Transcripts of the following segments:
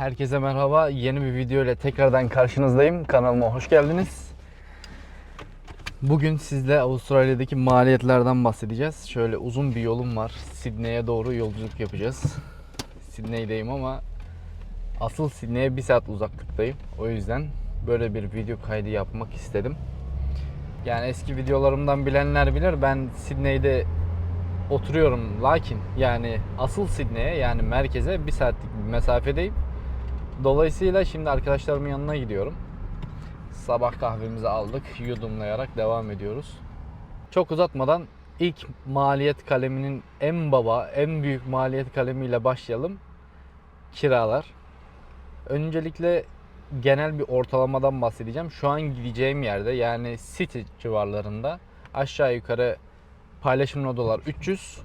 Herkese merhaba. Yeni bir video ile tekrardan karşınızdayım. Kanalıma hoş geldiniz. Bugün sizle Avustralya'daki maliyetlerden bahsedeceğiz. Şöyle uzun bir yolum var. Sydney'e doğru yolculuk yapacağız. Sydney'deyim ama asıl Sydney'e bir saat uzaklıktayım. O yüzden böyle bir video kaydı yapmak istedim. Yani eski videolarımdan bilenler bilir ben Sydney'de oturuyorum lakin yani asıl Sydney'e yani merkeze bir saatlik bir mesafedeyim. Dolayısıyla şimdi arkadaşlarımın yanına gidiyorum. Sabah kahvemizi aldık. Yudumlayarak devam ediyoruz. Çok uzatmadan ilk maliyet kaleminin en baba, en büyük maliyet kalemiyle başlayalım. Kiralar. Öncelikle genel bir ortalamadan bahsedeceğim. Şu an gideceğim yerde yani City civarlarında aşağı yukarı paylaşımlı odalar 300,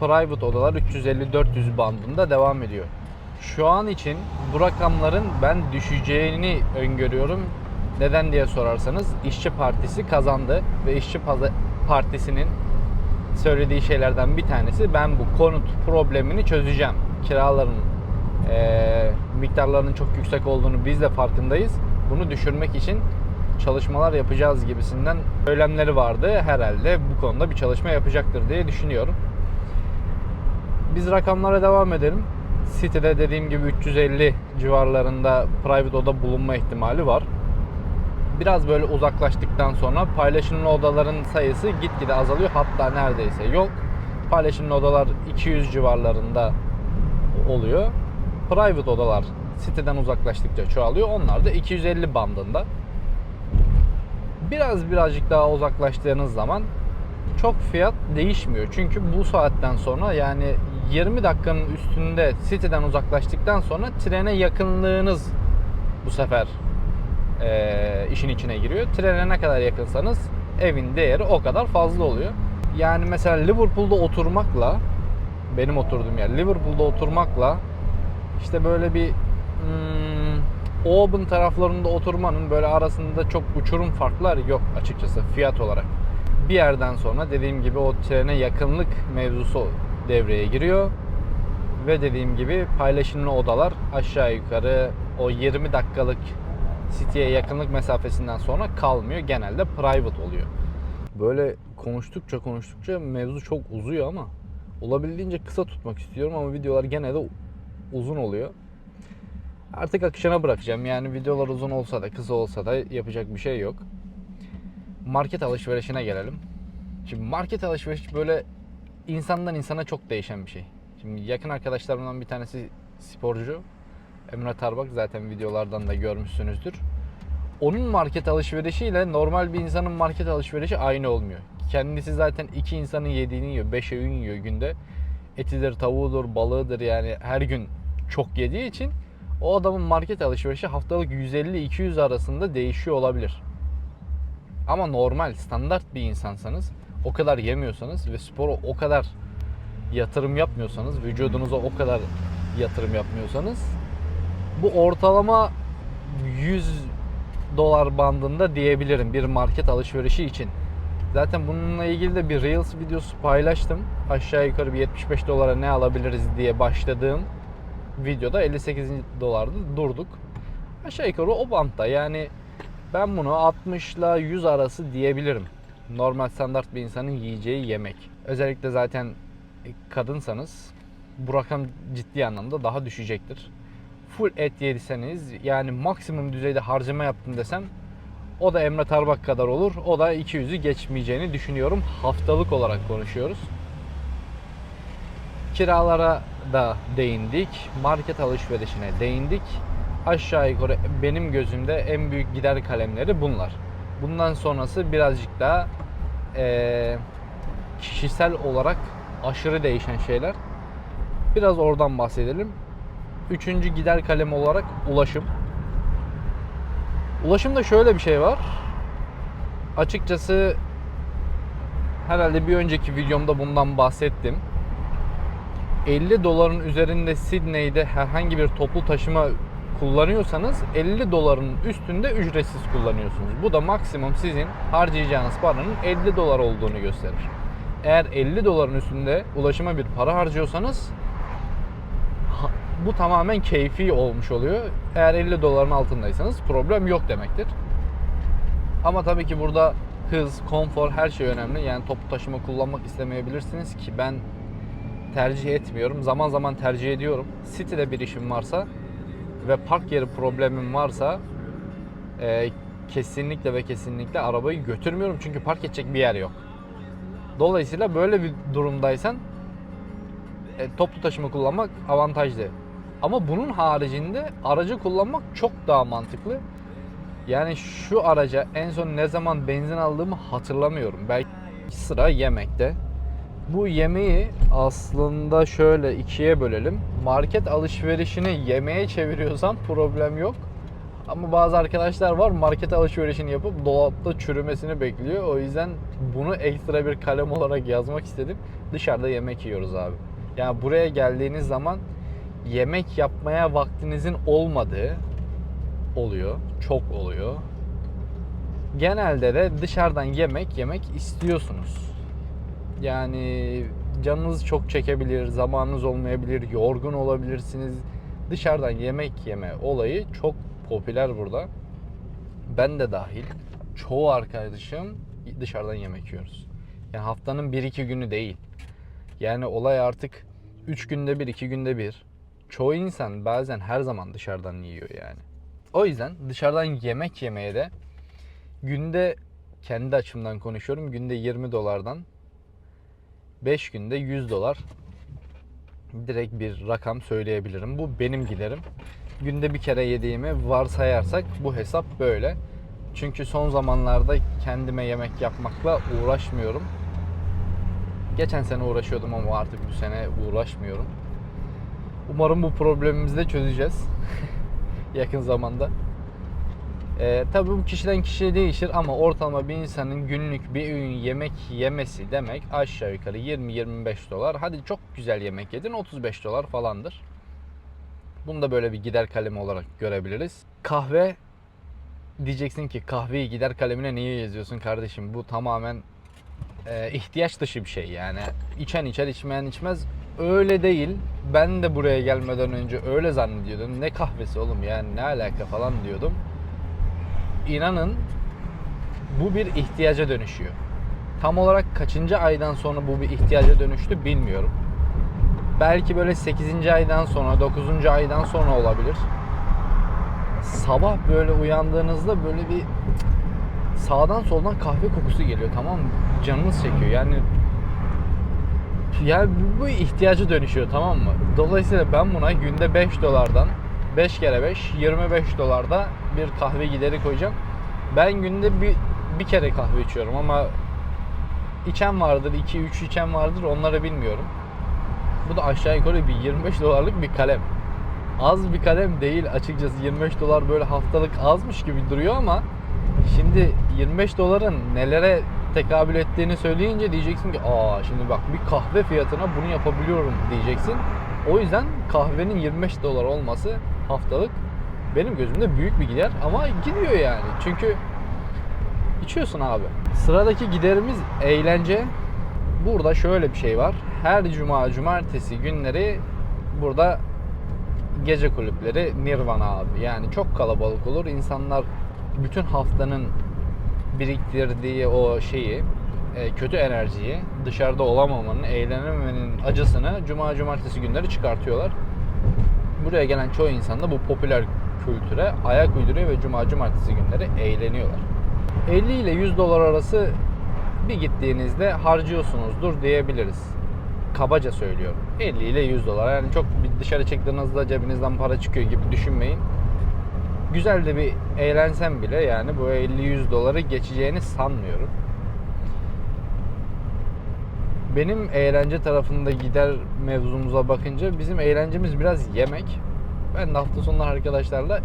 private odalar 350-400 bandında devam ediyor. Şu an için bu rakamların ben düşeceğini öngörüyorum. Neden diye sorarsanız İşçi Partisi kazandı ve İşçi Partisi'nin söylediği şeylerden bir tanesi ben bu konut problemini çözeceğim. Kiraların eee, miktarlarının çok yüksek olduğunu biz de farkındayız. Bunu düşürmek için çalışmalar yapacağız gibisinden söylemleri vardı. Herhalde bu konuda bir çalışma yapacaktır diye düşünüyorum. Biz rakamlara devam edelim. City'de dediğim gibi 350 civarlarında private oda bulunma ihtimali var. Biraz böyle uzaklaştıktan sonra paylaşımlı odaların sayısı gitgide azalıyor. Hatta neredeyse yok. Paylaşımlı odalar 200 civarlarında oluyor. Private odalar siteden uzaklaştıkça çoğalıyor. Onlar da 250 bandında. Biraz birazcık daha uzaklaştığınız zaman çok fiyat değişmiyor. Çünkü bu saatten sonra yani 20 dakikanın üstünde siteden uzaklaştıktan sonra trene yakınlığınız bu sefer eee, işin içine giriyor. Trene ne kadar yakınsanız evin değeri o kadar fazla oluyor. Yani mesela Liverpool'da oturmakla benim oturduğum yer Liverpool'da oturmakla işte böyle bir hmm, Auburn taraflarında oturmanın böyle arasında çok uçurum farklar yok açıkçası fiyat olarak. Bir yerden sonra dediğim gibi o trene yakınlık mevzusu devreye giriyor. Ve dediğim gibi paylaşımlı odalar aşağı yukarı o 20 dakikalık City'ye yakınlık mesafesinden sonra kalmıyor. Genelde private oluyor. Böyle konuştukça konuştukça mevzu çok uzuyor ama olabildiğince kısa tutmak istiyorum ama videolar gene de uzun oluyor. Artık akışına bırakacağım. Yani videolar uzun olsa da kısa olsa da yapacak bir şey yok. Market alışverişine gelelim. Şimdi market alışveriş böyle insandan insana çok değişen bir şey. Şimdi yakın arkadaşlarımdan bir tanesi sporcu. Emre Tarbak zaten videolardan da görmüşsünüzdür. Onun market alışverişiyle normal bir insanın market alışverişi aynı olmuyor. Kendisi zaten iki insanın yediğini yiyor. Beş öğün yiyor günde. Etidir, tavuğudur, balığıdır yani her gün çok yediği için o adamın market alışverişi haftalık 150-200 arasında değişiyor olabilir. Ama normal, standart bir insansanız, o kadar yemiyorsanız ve spora o kadar yatırım yapmıyorsanız, vücudunuza o kadar yatırım yapmıyorsanız bu ortalama 100 dolar bandında diyebilirim bir market alışverişi için. Zaten bununla ilgili de bir Reels videosu paylaştım. Aşağı yukarı bir 75 dolara ne alabiliriz diye başladığım videoda 58 dolarda durduk. Aşağı yukarı o bantta yani ben bunu 60 ile 100 arası diyebilirim. Normal standart bir insanın yiyeceği yemek. Özellikle zaten kadınsanız bu rakam ciddi anlamda daha düşecektir. Full et yediyseniz yani maksimum düzeyde harcama yaptım desem o da Emre Tarbak kadar olur. O da 200'ü geçmeyeceğini düşünüyorum. Haftalık olarak konuşuyoruz. Kiralara da değindik. Market alışverişine değindik. Aşağı yukarı benim gözümde en büyük gider kalemleri bunlar. Bundan sonrası birazcık daha eee, kişisel olarak aşırı değişen şeyler. Biraz oradan bahsedelim. Üçüncü gider kalem olarak ulaşım. Ulaşımda şöyle bir şey var. Açıkçası herhalde bir önceki videomda bundan bahsettim. 50 doların üzerinde Sydney'de herhangi bir toplu taşıma kullanıyorsanız 50 doların üstünde ücretsiz kullanıyorsunuz. Bu da maksimum sizin harcayacağınız paranın 50 dolar olduğunu gösterir. Eğer 50 doların üstünde ulaşıma bir para harcıyorsanız ha- Bu tamamen keyfi olmuş oluyor. Eğer 50 doların altındaysanız problem yok demektir. Ama tabii ki burada hız, konfor her şey önemli. Yani toplu taşıma kullanmak istemeyebilirsiniz ki ben tercih etmiyorum. Zaman zaman tercih ediyorum. City'de bir işim varsa ve park yeri problemim varsa e, kesinlikle ve kesinlikle arabayı götürmüyorum. Çünkü park edecek bir yer yok. Dolayısıyla böyle bir durumdaysan e, toplu taşıma kullanmak avantajlı. Ama bunun haricinde aracı kullanmak çok daha mantıklı. Yani şu araca en son ne zaman benzin aldığımı hatırlamıyorum. Belki sıra yemekte. Bu yemeği aslında şöyle ikiye bölelim. Market alışverişini yemeğe çeviriyorsam problem yok. Ama bazı arkadaşlar var market alışverişini yapıp dolapta çürümesini bekliyor. O yüzden bunu ekstra bir kalem olarak yazmak istedim. Dışarıda yemek yiyoruz abi. Yani buraya geldiğiniz zaman yemek yapmaya vaktinizin olmadığı oluyor. Çok oluyor. Genelde de dışarıdan yemek yemek istiyorsunuz. Yani canınız çok çekebilir, zamanınız olmayabilir, yorgun olabilirsiniz. Dışarıdan yemek yeme olayı çok popüler burada. Ben de dahil. Çoğu arkadaşım dışarıdan yemek yiyoruz. Yani haftanın 1-2 günü değil. Yani olay artık 3 günde bir, 2 günde bir. Çoğu insan bazen her zaman dışarıdan yiyor yani. O yüzden dışarıdan yemek yemeye de günde kendi açımdan konuşuyorum. Günde 20 dolardan 5 günde 100 dolar direkt bir rakam söyleyebilirim. Bu benim giderim. Günde bir kere yediğimi varsayarsak bu hesap böyle. Çünkü son zamanlarda kendime yemek yapmakla uğraşmıyorum. Geçen sene uğraşıyordum ama artık bu sene uğraşmıyorum. Umarım bu problemimizi de çözeceğiz yakın zamanda. Ee, tabii bu kişiden kişiye değişir ama ortalama bir insanın günlük bir öğün yemek yemesi demek aşağı yukarı 20-25 dolar. Hadi çok güzel yemek yedin 35 dolar falandır. Bunu da böyle bir gider kalemi olarak görebiliriz. Kahve diyeceksin ki kahveyi gider kalemine niye yazıyorsun kardeşim? Bu tamamen e, ihtiyaç dışı bir şey yani. İçen içer içmeyen içmez. Öyle değil. Ben de buraya gelmeden önce öyle zannediyordum. Ne kahvesi oğlum yani ne alaka falan diyordum. İnanın bu bir ihtiyaca dönüşüyor. Tam olarak kaçıncı aydan sonra bu bir ihtiyaca dönüştü bilmiyorum. Belki böyle 8. aydan sonra, 9. aydan sonra olabilir. Sabah böyle uyandığınızda böyle bir sağdan soldan kahve kokusu geliyor tamam mı? Canınız çekiyor yani yani bu- ihtiyaca dönüşüyor tamam mı? Dolayısıyla ben buna günde 5 dolardan 5 kere 5 25 dolarda bir kahve gideri koyacağım. Ben günde bir bir kere kahve içiyorum ama içen vardır, 2 3 içen vardır onları bilmiyorum. Bu da aşağı yukarı bir 25 dolarlık bir kalem. Az bir kalem değil açıkçası 25 dolar böyle haftalık azmış gibi duruyor ama şimdi 25 doların nelere tekabül ettiğini söyleyince diyeceksin ki aa şimdi bak bir kahve fiyatına bunu yapabiliyorum diyeceksin. O yüzden kahvenin 25 dolar olması haftalık benim gözümde büyük bir gider ama gidiyor yani. Çünkü içiyorsun abi. Sıradaki giderimiz eğlence. Burada şöyle bir şey var. Her cuma cumartesi günleri burada gece kulüpleri Nirvana abi. Yani çok kalabalık olur. İnsanlar bütün haftanın biriktirdiği o şeyi e, kötü enerjiyi dışarıda olamamanın, eğlenememenin acısını cuma cumartesi günleri çıkartıyorlar. Buraya gelen çoğu insan da bu popüler kültüre ayak uyduruyor ve cuma cumartesi günleri eğleniyorlar. 50 ile 100 dolar arası bir gittiğinizde harcıyorsunuzdur diyebiliriz. Kabaca söylüyorum. 50 ile 100 dolar. Yani çok dışarı çıktığınızda cebinizden para çıkıyor gibi düşünmeyin. Güzel de bir eğlensem bile yani bu 50-100 doları geçeceğini sanmıyorum. Benim eğlence tarafında gider mevzumuza bakınca bizim eğlencemiz biraz yemek. Ben de hafta sonları arkadaşlarla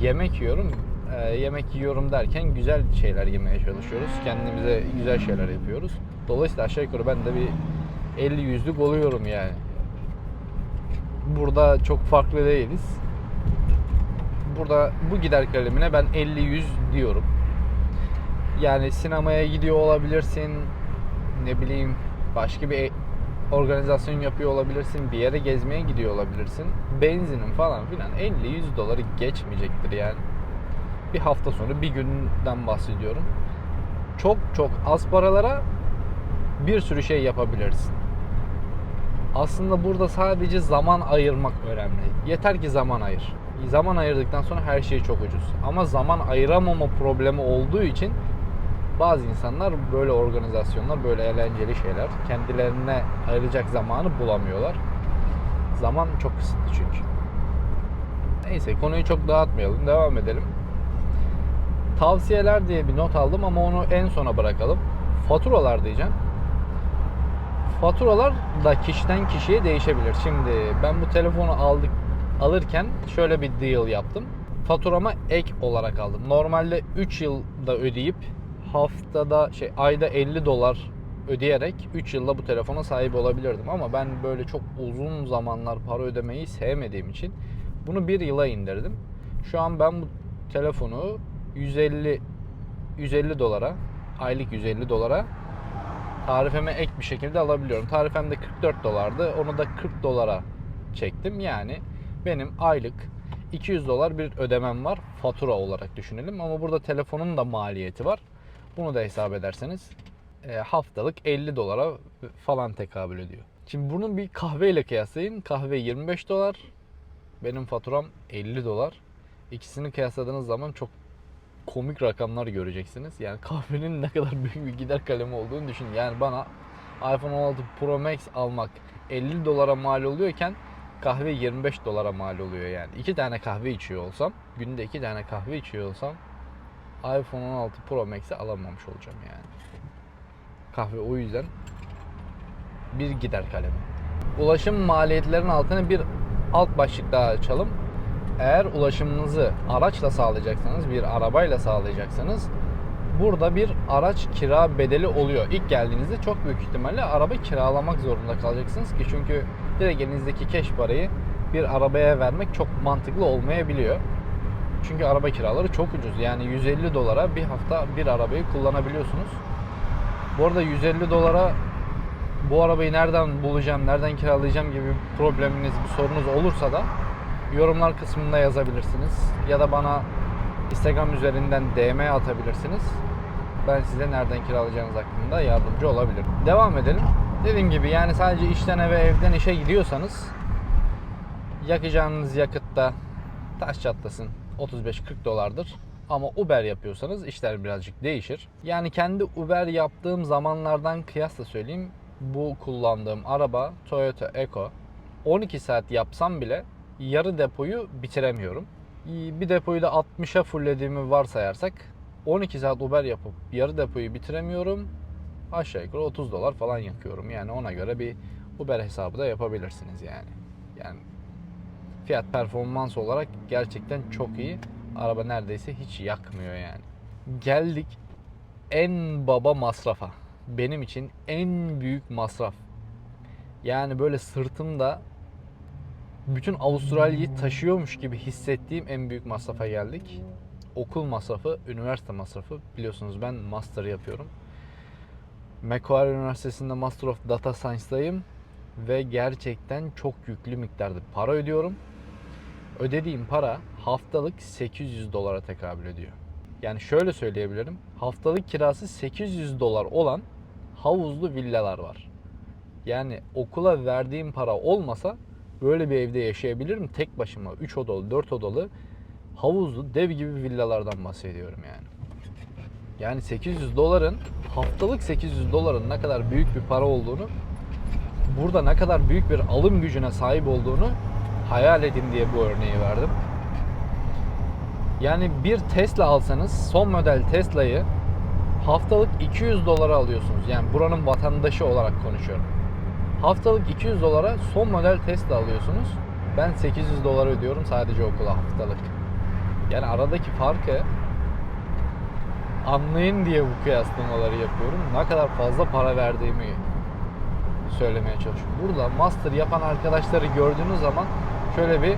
yemek yiyorum. Ee, yemek yiyorum derken güzel şeyler yemeye çalışıyoruz. Kendimize güzel şeyler yapıyoruz. Dolayısıyla aşağı yukarı ben de bir 50 yüzlük oluyorum yani. Burada çok farklı değiliz. Burada bu gider kalemine ben 50-100 diyorum. Yani sinemaya gidiyor olabilirsin. Ne bileyim başka bir organizasyon yapıyor olabilirsin, bir yere gezmeye gidiyor olabilirsin. Benzinin falan filan 50-100 doları geçmeyecektir yani. Bir hafta sonu, bir günden bahsediyorum. Çok çok az paralara bir sürü şey yapabilirsin. Aslında burada sadece zaman ayırmak önemli. Yeter ki zaman ayır. Zaman ayırdıktan sonra her şey çok ucuz. Ama zaman ayıramama problemi olduğu için bazı insanlar böyle organizasyonlar, böyle eğlenceli şeyler kendilerine ayıracak zamanı bulamıyorlar. Zaman çok kısıtlı çünkü. Neyse konuyu çok dağıtmayalım. Devam edelim. Tavsiyeler diye bir not aldım ama onu en sona bırakalım. Faturalar diyeceğim. Faturalar da kişiden kişiye değişebilir. Şimdi ben bu telefonu aldık alırken şöyle bir deal yaptım. Faturama ek olarak aldım. Normalde 3 yılda ödeyip haftada şey ayda 50 dolar ödeyerek 3 yılda bu telefona sahip olabilirdim ama ben böyle çok uzun zamanlar para ödemeyi sevmediğim için bunu bir yıla indirdim. Şu an ben bu telefonu 150 150 dolara aylık 150 dolara tarifeme ek bir şekilde alabiliyorum. Tarifem de 44 dolardı. Onu da 40 dolara çektim. Yani benim aylık 200 dolar bir ödemem var fatura olarak düşünelim. Ama burada telefonun da maliyeti var. Bunu da hesap ederseniz e, haftalık 50 dolara falan tekabül ediyor. Şimdi bunun bir kahveyle kıyaslayın. Kahve 25 dolar. Benim faturam 50 dolar. İkisini kıyasladığınız zaman çok komik rakamlar göreceksiniz. Yani kahvenin ne kadar büyük bir gider kalemi olduğunu düşünün. Yani bana iPhone 16 Pro Max almak 50 dolara mal oluyorken kahve 25 dolara mal oluyor yani. İki tane kahve içiyor olsam, günde iki tane kahve içiyor olsam iPhone 16 Pro Max'i alamamış olacağım yani. Kahve o yüzden bir gider kalemi. Ulaşım maliyetlerinin altına bir alt başlık daha açalım. Eğer ulaşımınızı araçla sağlayacaksanız, bir arabayla sağlayacaksanız burada bir araç kira bedeli oluyor. İlk geldiğinizde çok büyük ihtimalle araba kiralamak zorunda kalacaksınız ki çünkü direkt elinizdeki keş parayı bir arabaya vermek çok mantıklı olmayabiliyor. Çünkü araba kiraları çok ucuz. Yani 150 dolara bir hafta bir arabayı kullanabiliyorsunuz. Bu arada 150 dolara bu arabayı nereden bulacağım, nereden kiralayacağım gibi bir probleminiz, bir sorunuz olursa da yorumlar kısmında yazabilirsiniz. Ya da bana Instagram üzerinden DM atabilirsiniz. Ben size nereden kiralayacağınız hakkında yardımcı olabilirim. Devam edelim. Dediğim gibi yani sadece işten eve evden işe gidiyorsanız yakacağınız yakıtta taş çatlasın 35-40 dolardır. Ama Uber yapıyorsanız işler birazcık değişir. Yani kendi Uber yaptığım zamanlardan kıyasla söyleyeyim. Bu kullandığım araba Toyota Eco 12 saat yapsam bile yarı depoyu bitiremiyorum. Bir depoyu da 60'a fulllediğimi varsayarsak 12 saat Uber yapıp yarı depoyu bitiremiyorum. Aşağı yukarı 30 dolar falan yakıyorum. Yani ona göre bir Uber hesabı da yapabilirsiniz yani. Yani fiyat performans olarak gerçekten çok iyi. Araba neredeyse hiç yakmıyor yani. Geldik en baba masrafa. Benim için en büyük masraf. Yani böyle sırtımda bütün Avustralya'yı taşıyormuş gibi hissettiğim en büyük masrafa geldik. Okul masrafı, üniversite masrafı. Biliyorsunuz ben master yapıyorum. Macquarie Üniversitesi'nde Master of Data Science'dayım ve gerçekten çok yüklü miktarda para ödüyorum. Ödediğim para haftalık 800 dolara tekabül ediyor. Yani şöyle söyleyebilirim. Haftalık kirası 800 dolar olan havuzlu villalar var. Yani okula verdiğim para olmasa böyle bir evde yaşayabilirim. Tek başıma 3 odalı, 4 odalı havuzlu dev gibi villalardan bahsediyorum yani. Yani 800 doların haftalık 800 doların ne kadar büyük bir para olduğunu burada ne kadar büyük bir alım gücüne sahip olduğunu hayal edin diye bu örneği verdim. Yani bir Tesla alsanız son model Tesla'yı haftalık 200 dolara alıyorsunuz. Yani buranın vatandaşı olarak konuşuyorum. Haftalık 200 dolara son model Tesla alıyorsunuz. Ben 800 dolar ödüyorum sadece okula haftalık. Yani aradaki farkı anlayın diye bu kıyaslamaları yapıyorum. Ne kadar fazla para verdiğimi söylemeye çalışıyorum. Burada master yapan arkadaşları gördüğünüz zaman şöyle bir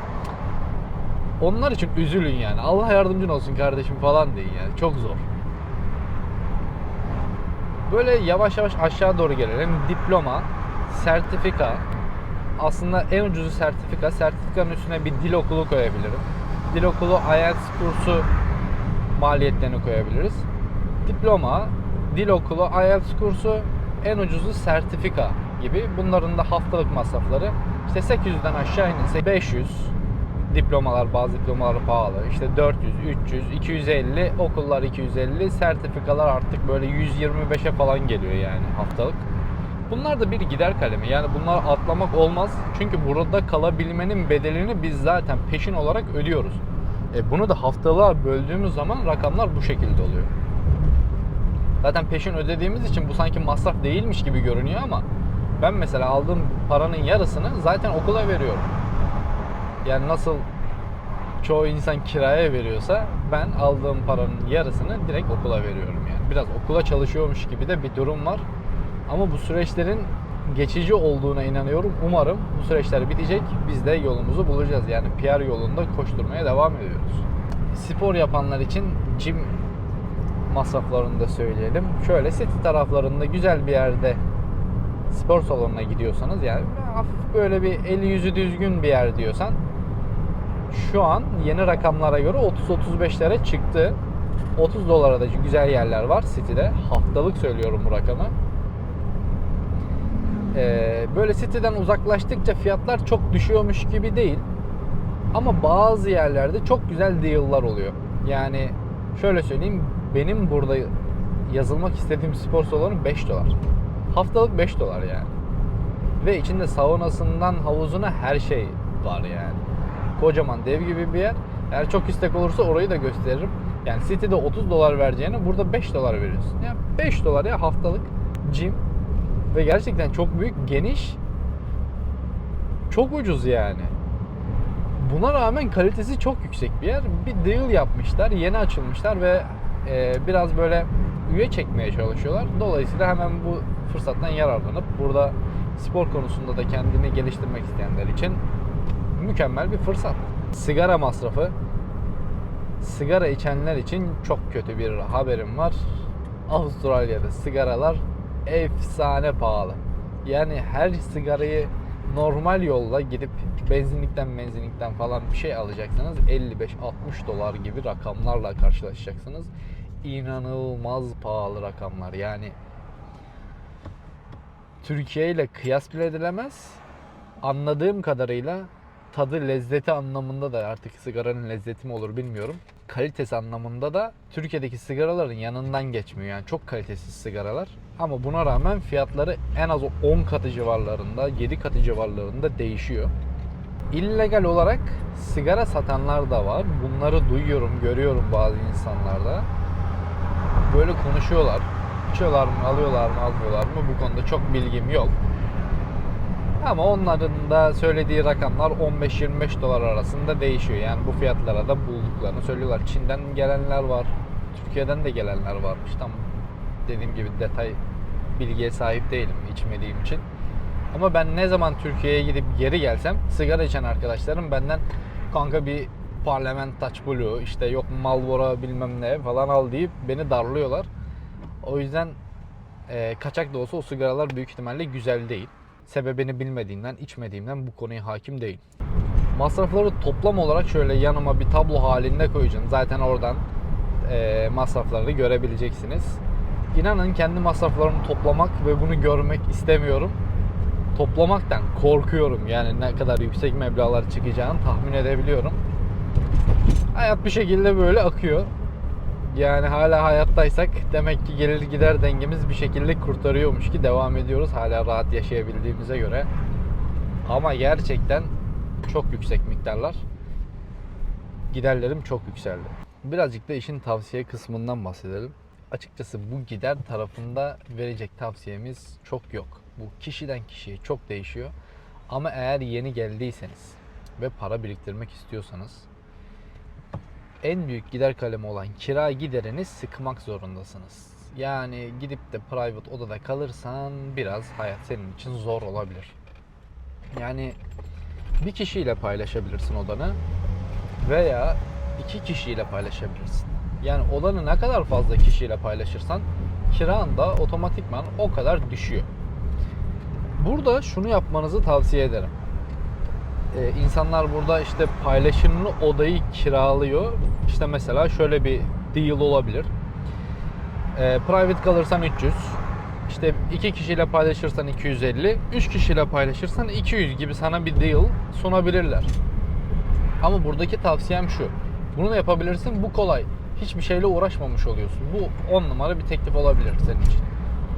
onlar için üzülün yani. Allah yardımcın olsun kardeşim falan deyin yani. Çok zor. Böyle yavaş yavaş aşağı doğru gelelim. Diploma sertifika aslında en ucuzu sertifika. Sertifikanın üstüne bir dil okulu koyabilirim. Dil okulu IELTS kursu maliyetlerini koyabiliriz. Diploma, dil okulu, IELTS kursu, en ucuzu sertifika gibi. Bunların da haftalık masrafları işte 800'den aşağı inirse 500 diplomalar bazı diplomalar pahalı. İşte 400, 300, 250 okullar 250 sertifikalar artık böyle 125'e falan geliyor yani haftalık. Bunlar da bir gider kalemi. Yani bunlar atlamak olmaz. Çünkü burada kalabilmenin bedelini biz zaten peşin olarak ödüyoruz. E bunu da haftalığa böldüğümüz zaman rakamlar bu şekilde oluyor. Zaten peşin ödediğimiz için bu sanki masraf değilmiş gibi görünüyor ama ben mesela aldığım paranın yarısını zaten okula veriyorum. Yani nasıl çoğu insan kiraya veriyorsa ben aldığım paranın yarısını direkt okula veriyorum yani. Biraz okula çalışıyormuş gibi de bir durum var. Ama bu süreçlerin geçici olduğuna inanıyorum. Umarım bu süreçler bitecek. Biz de yolumuzu bulacağız. Yani PR yolunda koşturmaya devam ediyoruz. Spor yapanlar için gym masraflarını da söyleyelim. Şöyle City taraflarında güzel bir yerde spor salonuna gidiyorsanız yani hafif böyle bir eli yüzü düzgün bir yer diyorsan şu an yeni rakamlara göre 30-35'lere çıktı. 30 dolara da güzel yerler var City'de. Haftalık söylüyorum bu rakamı. Ee, böyle City'den uzaklaştıkça fiyatlar çok düşüyormuş gibi değil. Ama bazı yerlerde çok güzel deal'lar oluyor. Yani şöyle söyleyeyim benim burada yazılmak istediğim spor salonu 5 dolar. Haftalık 5 dolar yani. Ve içinde saunasından havuzuna her şey var yani. Kocaman dev gibi bir yer. Eğer çok istek olursa orayı da gösteririm. Yani City'de 30 dolar vereceğine burada 5 dolar veriyorsun. Yani 5 dolar ya haftalık gym ve gerçekten çok büyük, geniş. Çok ucuz yani. Buna rağmen kalitesi çok yüksek bir yer. Bir deal yapmışlar, yeni açılmışlar ve e, biraz böyle üye çekmeye çalışıyorlar. Dolayısıyla hemen bu fırsattan yararlanıp burada spor konusunda da kendini geliştirmek isteyenler için mükemmel bir fırsat. Sigara masrafı sigara içenler için çok kötü bir haberim var. Avustralya'da sigaralar efsane pahalı. Yani her sigarayı normal yolla gidip benzinlikten benzinlikten falan bir şey alacaksanız 55-60 dolar gibi rakamlarla karşılaşacaksınız. İnanılmaz pahalı rakamlar. Yani Türkiye ile kıyas bile edilemez. Anladığım kadarıyla tadı lezzeti anlamında da artık sigaranın lezzeti mi olur bilmiyorum. Kalitesi anlamında da Türkiye'deki sigaraların yanından geçmiyor. Yani çok kalitesiz sigaralar. Ama buna rağmen fiyatları en az 10 katı civarlarında, 7 katı civarlarında değişiyor. İllegal olarak sigara satanlar da var. Bunları duyuyorum, görüyorum bazı insanlarda. Böyle konuşuyorlar. İçiyorlar mı, alıyorlar mı, almıyorlar mı bu konuda çok bilgim yok. Ama onların da söylediği rakamlar 15-25 dolar arasında değişiyor. Yani bu fiyatlara da bulduklarını söylüyorlar. Çin'den gelenler var. Türkiye'den de gelenler varmış. Tam dediğim gibi detay bilgiye sahip değilim içmediğim için. Ama ben ne zaman Türkiye'ye gidip geri gelsem sigara içen arkadaşlarım benden kanka bir parlament Blue işte yok Marlboro bilmem ne falan al deyip beni darlıyorlar. O yüzden e, kaçak da olsa o sigaralar büyük ihtimalle güzel değil. Sebebini bilmediğimden, içmediğimden bu konuya hakim değil. Masrafları toplam olarak şöyle yanıma bir tablo halinde koyacağım. Zaten oradan e, masrafları görebileceksiniz. İnanın kendi masraflarımı toplamak ve bunu görmek istemiyorum. Toplamaktan korkuyorum. Yani ne kadar yüksek meblağlar çıkacağını tahmin edebiliyorum. Hayat bir şekilde böyle akıyor. Yani hala hayattaysak demek ki gelir gider dengemiz bir şekilde kurtarıyormuş ki devam ediyoruz hala rahat yaşayabildiğimize göre. Ama gerçekten çok yüksek miktarlar. Giderlerim çok yükseldi. Birazcık da işin tavsiye kısmından bahsedelim. Açıkçası bu gider tarafında verecek tavsiyemiz çok yok. Bu kişiden kişiye çok değişiyor. Ama eğer yeni geldiyseniz ve para biriktirmek istiyorsanız en büyük gider kalemi olan kira giderini sıkmak zorundasınız. Yani gidip de private odada kalırsan biraz hayat senin için zor olabilir. Yani bir kişiyle paylaşabilirsin odanı veya iki kişiyle paylaşabilirsin. Yani odanı ne kadar fazla kişiyle paylaşırsan kiran da otomatikman o kadar düşüyor. Burada şunu yapmanızı tavsiye ederim. Ee, insanlar burada işte paylaşımlı odayı kiralıyor. İşte mesela şöyle bir deal olabilir. Ee, private kalırsan 300. İşte iki kişiyle paylaşırsan 250. 3 kişiyle paylaşırsan 200 gibi sana bir deal sunabilirler. Ama buradaki tavsiyem şu. Bunu yapabilirsin. Bu kolay. Hiçbir şeyle uğraşmamış oluyorsun. Bu 10 numara bir teklif olabilir senin için.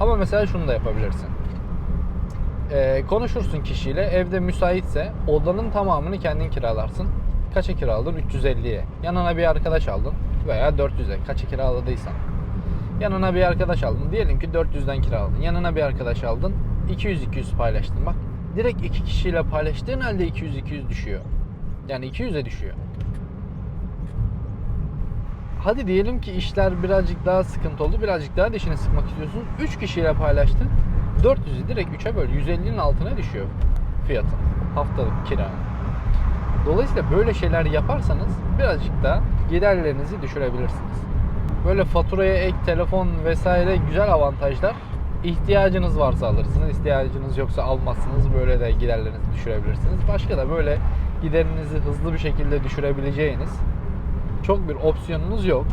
Ama mesela şunu da yapabilirsin. Ee, konuşursun kişiyle. Evde müsaitse odanın tamamını kendin kiralarsın. Kaça kiraladın? 350'ye. Yanına bir arkadaş aldın veya 400'e. Kaça kiraladıysan. Yanına bir arkadaş aldın. Diyelim ki 400'den kiraladın. Yanına bir arkadaş aldın. 200-200 paylaştın. Bak direkt iki kişiyle paylaştığın halde 200-200 düşüyor. Yani 200'e düşüyor. Hadi diyelim ki işler birazcık daha sıkıntı oldu. Birazcık daha dişini sıkmak istiyorsun. 3 kişiyle paylaştın. 400'ü direkt 3'e böl. 150'nin altına düşüyor fiyatın. Haftalık kira. Dolayısıyla böyle şeyler yaparsanız birazcık da giderlerinizi düşürebilirsiniz. Böyle faturaya ek telefon vesaire güzel avantajlar. İhtiyacınız varsa alırsınız, ihtiyacınız yoksa almazsınız. Böyle de giderlerinizi düşürebilirsiniz. Başka da böyle giderinizi hızlı bir şekilde düşürebileceğiniz çok bir opsiyonunuz yok.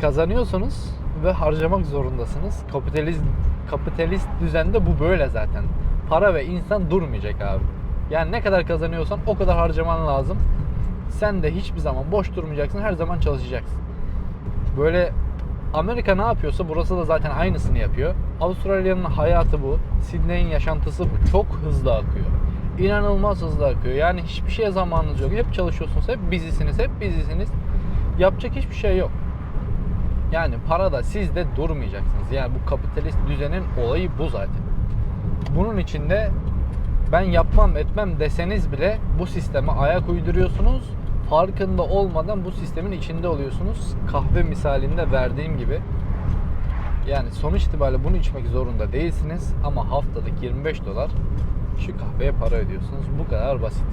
Kazanıyorsunuz ve harcamak zorundasınız. Kapitalist kapitalist düzende bu böyle zaten. Para ve insan durmayacak abi. Yani ne kadar kazanıyorsan o kadar harcaman lazım. Sen de hiçbir zaman boş durmayacaksın. Her zaman çalışacaksın. Böyle Amerika ne yapıyorsa burası da zaten aynısını yapıyor. Avustralya'nın hayatı bu. Sydney'in yaşantısı bu. Çok hızlı akıyor. İnanılmaz hızlı akıyor. Yani hiçbir şeye zamanınız yok. Hep çalışıyorsunuz, hep bizisiniz, hep bizisiniz. Yapacak hiçbir şey yok. Yani para da siz de durmayacaksınız. Yani bu kapitalist düzenin olayı bu zaten. Bunun içinde ben yapmam etmem deseniz bile bu sisteme ayak uyduruyorsunuz. Farkında olmadan bu sistemin içinde oluyorsunuz. Kahve misalinde verdiğim gibi. Yani sonuç itibariyle bunu içmek zorunda değilsiniz ama haftalık 25 dolar şu kahveye para ödüyorsunuz. Bu kadar basit.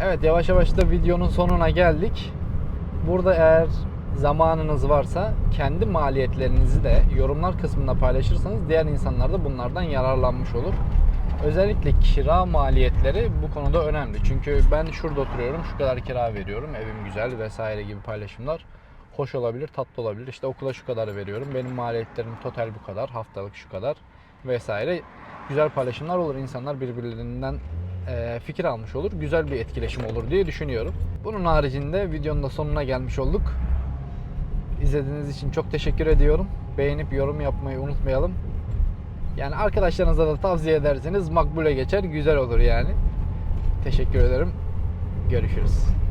Evet yavaş yavaş da videonun sonuna geldik. Burada eğer zamanınız varsa kendi maliyetlerinizi de yorumlar kısmında paylaşırsanız diğer insanlar da bunlardan yararlanmış olur. Özellikle kira maliyetleri bu konuda önemli. Çünkü ben şurada oturuyorum, şu kadar kira veriyorum, evim güzel vesaire gibi paylaşımlar hoş olabilir, tatlı olabilir. İşte okula şu kadar veriyorum, benim maliyetlerim total bu kadar, haftalık şu kadar vesaire. Güzel paylaşımlar olur. İnsanlar birbirlerinden e, fikir almış olur. Güzel bir etkileşim olur diye düşünüyorum. Bunun haricinde videonun da sonuna gelmiş olduk. İzlediğiniz için çok teşekkür ediyorum. Beğenip yorum yapmayı unutmayalım. Yani arkadaşlarınıza da tavsiye ederseniz makbule geçer, güzel olur yani. Teşekkür ederim. Görüşürüz.